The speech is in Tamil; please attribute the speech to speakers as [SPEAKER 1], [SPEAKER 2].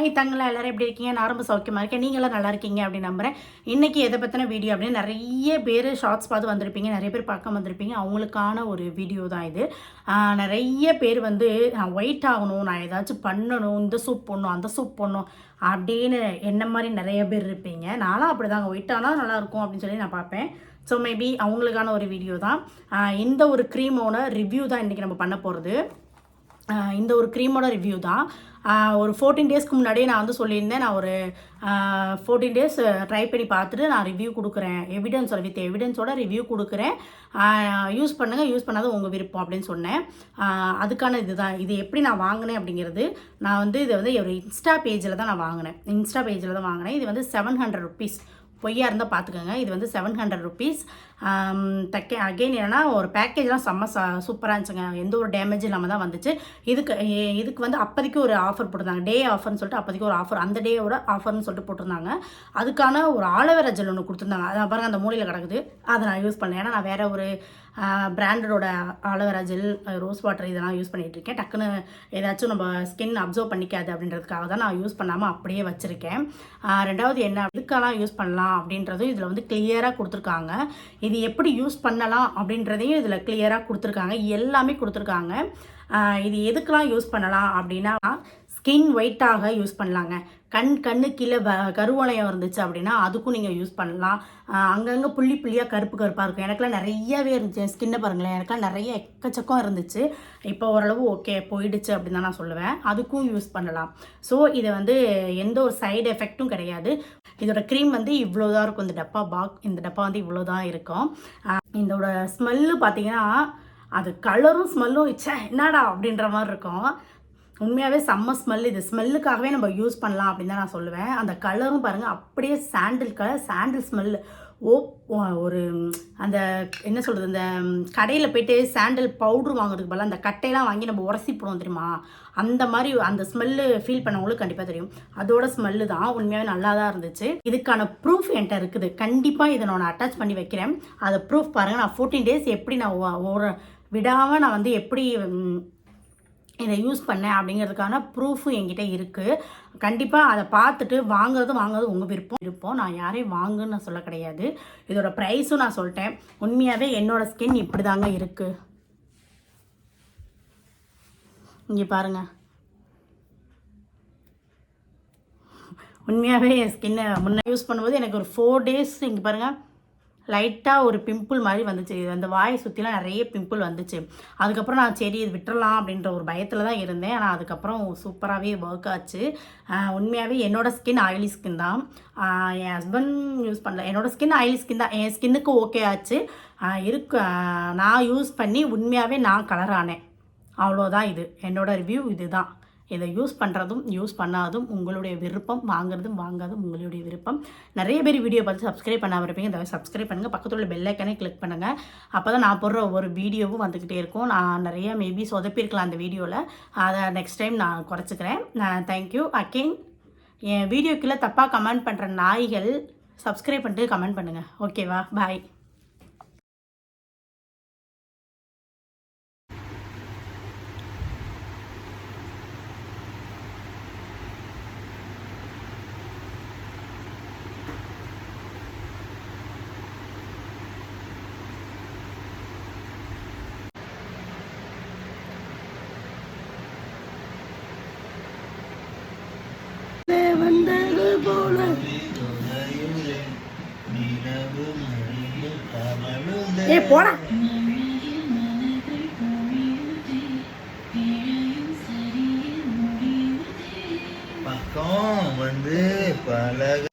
[SPEAKER 1] ஹாய் தங்களா எல்லோரும் எப்படி இருக்கீங்க? நான் ரொம்ப சௌக்கியமாக இருக்கேன். நீங்களாம் நல்லா இருக்கீங்க அப்படின்னு நம்புறேன். இன்றைக்கி எதை பற்றின வீடியோ அப்படின்னு நிறைய பேர் ஷார்ட்ஸ் பார்த்து வந்திருப்பீங்க. நிறைய பேர் பார்க்க வந்திருப்பீங்க. அவங்களுக்கான ஒரு வீடியோ தான் இது. நிறைய பேர் வந்து நான் ஒயிட் ஆகணும். நான் ஏதாச்சும் பண்ணணும். இந்த சூப் பண்ணணும் அந்த சூப் பண்ணணும் அப்படின்னு என்ன மாதிரி நிறைய பேர் இருப்பீங்க. நானும் அப்படி தாங்க ஒயிட் ஆனால் நல்லாயிருக்கும் அப்படின்னு சொல்லி நான் பார்ப்பேன். ஸோ மேபி அவங்களுக்கான ஒரு வீடியோ தான். இந்த ஒரு க்ரீமோட ரிவ்யூ தான் இன்றைக்கி நம்ம பண்ண போகிறது இந்த ஒரு க்ரீமோட ரிவ்யூ தான். ஒரு ஃபோர்டீன் டேஸ்க்கு முன்னாடியே நான் வந்து சொல்லியிருந்தேன். நான் ஒரு ஃபோர்டீன் டேஸ் ட்ரை பண்ணி பார்த்துட்டு நான் ரிவ்யூ கொடுக்குறேன். எவிடன்ஸோட வித் எவிடன்ஸோட ரிவ்யூ கொடுக்குறேன். யூஸ் பண்ணுங்கள் யூஸ் பண்ணாத உங்கள் விருப்பம் அப்படின்னு சொன்னேன். அதுக்கான இதுதான். இது எப்படி நான் வாங்கினேன் அப்படிங்கிறது நான் வந்து இதை வந்து ஒரு இன்ஸ்டா பேஜில் தான் நான் வாங்கினேன். இன்ஸ்டா பேஜில் தான் வாங்கினேன். இது வந்து செவன் ஹண்ட்ரட் ருபீஸ் பொய்யா இருந்தால் பார்த்துக்கோங்க. இது வந்து செவன் ஹண்ட்ரட் ருபீஸ் தக்கே அகெயின் என்னென்னா ஒரு பேக்கேஜ்லாம் செம்ம ச சூப்பராக இருந்துச்சுங்க. எந்த ஒரு டேமேஜும் இல்லாமல் தான் வந்துச்சு. இதுக்கு இதுக்கு வந்து அப்போதைக்கு ஒரு ஆஃபர் போட்டிருந்தாங்க. டே ஆஃபர்னு சொல்லிட்டு அப்போதைக்கு ஒரு ஆஃபர் அந்த டேயோட ஆஃபர்னு சொல்லிட்டு போட்டிருந்தாங்க. அதுக்கான ஒரு ஆலோவேரா ஜெல் ஒன்று கொடுத்துருந்தாங்க. அதை பாருங்க அந்த மூலையில் கிடக்குது. அதை நான் யூஸ் பண்ணேன் ஏன்னா நான் வேறு ஒரு பிராண்டடோட aloe vera gel rose water இதெல்லாம் யூஸ் பண்ணிகிட்ருக்கேன் இருக்கேன். டக்குன்னு ஏதாச்சும் நம்ம ஸ்கின் அப்சர்வ் பண்ணிக்காது அப்படின்றதுக்காக தான் நான் யூஸ் பண்ணாமல் அப்படியே வச்சுருக்கேன். ரெண்டாவது என்ன இதுக்கெல்லாம் யூஸ் பண்ணலாம் அப்படின்றதும் இதில் வந்து கிளியராக கொடுத்துருக்காங்க. இது எப்படி யூஸ் பண்ணலாம் அப்படின்றதையும் இதில் கிளியராக கொடுத்துருக்காங்க. எல்லாமே கொடுத்துருக்காங்க. இது எதுக்கெல்லாம் யூஸ் பண்ணலாம் அப்படின்னா ஸ்கின் ஒயிட்டாக யூஸ் பண்ணலாங்க. கண் கண்ணு கீழே கருவளையம் இருந்துச்சு அப்படின்னா அதுக்கும் நீங்கள் யூஸ் பண்ணலாம். அங்கங்கே புள்ளி புள்ளியாக கருப்பு கருப்பாக இருக்கும். எனக்குலாம் நிறையவே இருந்துச்சு. என் ஸ்கின்னை பாருங்களேன். எனக்குலாம் நிறைய எக்கச்சக்கம் இருந்துச்சு. இப்போ ஓரளவு ஓகே போயிடுச்சு அப்படின்னு தான் நான் சொல்லுவேன். அதுக்கும் யூஸ் பண்ணலாம். ஸோ இதை வந்து எந்த ஒரு சைடு எஃபெக்ட்டும் கிடையாது. இதோட க்ரீம் வந்து இவ்வளோ தான் இருக்கும். இந்த டப்பா பாக் இந்த டப்பா வந்து இவ்வளோ தான் இருக்கும் இதோட ஸ்மெல்லு பார்த்தீங்கன்னா அது கலரும் ஸ்மெல்லும் இச்சே என்னடா? அப்படின்ற மாதிரி இருக்கும். உண்மையாகவே செம்ம ஸ்மெல் இது ஸ்மெல்லுக்காகவே நம்ம யூஸ் பண்ணலாம் அப்படின்னு தான் நான் சொல்லுவேன். அந்த கலரும் பாருங்கள் அப்படியே சாண்டில் கலர் சாண்டில் ஸ்மெல் ஓ ஒரு அந்த என்ன சொல்கிறது இந்த கடையில் போயிட்டு சாண்டில் பவுட்ரு வாங்குறதுக்கு பதிலாக அந்த கட்டையெல்லாம் வாங்கி நம்ம உரசி போடுவோம் தெரியுமா? அந்த மாதிரி அந்த ஸ்மெல்லு ஃபீல் பண்ணவங்களுக்கு கண்டிப்பாக தெரியும். அதோட ஸ்மெல்லு தான் உண்மையாகவே நல்லா தான் இருந்துச்சு. இதுக்கான ப்ரூஃப் என்கிட்ட இருக்குது. கண்டிப்பாக இதை நான் அட்டாச் பண்ணி வைக்கிறேன். அதை ப்ரூஃப் பாருங்கள் நான் ஃபோர்டீன் டேஸ் எப்படி நான் ஒரு விடாமல் நான் வந்து எப்படி இதை யூஸ் பண்ணேன் அப்படிங்கிறதுக்கான ப்ரூஃபும் என்கிட்ட இருக்குது கண்டிப்பாக அதை பார்த்துட்டு வாங்குறது வாங்குறது உங்கள் விருப்பம். இருப்போம் நான் யாரையும் வாங்குன்னு நான் சொல்ல கிடையாது. இதோட ப்ரைஸும் நான் சொல்லிட்டேன். உண்மையாகவே என்னோடய ஸ்கின் இப்படி தாங்க இருக்குது இங்கே பாருங்கள் உண்மையாகவே என் ஸ்கின்னை முன்னே யூஸ் பண்ணும்போது எனக்கு ஒரு ஃபோர் டேஸ் இங்கே பாருங்கள் லைட்டாக ஒரு பிம்பிள் மாதிரி வந்துச்சு. இது அந்த வாயை சுற்றிலாம் நிறைய பிம்பிள் வந்துச்சு. அதுக்கப்புறம் நான் சரி இது விட்டுறலாம் அப்படின்ற ஒரு பயத்தில் தான் இருந்தேன். ஆனால் அதுக்கப்புறம் சூப்பராகவே ஒர்க் ஆச்சு. உண்மையாகவே என்னோடய ஸ்கின் ஆயிலி ஸ்கின் தான். என் ஹஸ்பண்ட் யூஸ் பண்ணல. என்னோடய ஸ்கின் ஆயிலி ஸ்கின் தான். என் ஸ்கின்னுக்கு ஓகே ஆச்சு. இருக்கு. நான் யூஸ் பண்ணி உண்மையாகவே நான் கலர் ஆனேன். அவ்வளோதான் இது. என்னோடய ரிவ்யூ இதுதான். இதை யூஸ் பண்ணுறதும் யூஸ் பண்ணாதும் உங்களுடைய விருப்பம் வாங்குறதும் வாங்காதும் உங்களுடைய விருப்பம். நிறைய பேர் வீடியோ பார்த்து சப்ஸ்கிரைப் பண்ணாமல் இருப்பீங்க. தயவு சப்ஸ்கிரைப் பண்ணுங்கள் பக்கத்தில் உள்ள பெல்லைக்கனே கிளிக் பண்ணுங்கள் அப்போ தான் நான் போடுற ஒவ்வொரு வீடியோவும் வந்துக்கிட்டே இருக்கும். நான் நிறைய மேபி சொதப்பியிருக்கலாம் அந்த வீடியோவில் அதை நெக்ஸ்ட் டைம் நான் குறைச்சிக்கிறேன். நான் தேங்க்யூ அகெயின் என் வீடியோக்குள்ளே தப்பாக கமெண்ட் பண்ணுற நாய்கள் சப்ஸ்கிரைப் பண்ணிட்டு கமெண்ட் பண்ணுங்கள் ஓகேவா பாய் வந்தது போல. ஏ போடா.
[SPEAKER 2] பக்கம் வந்து பழக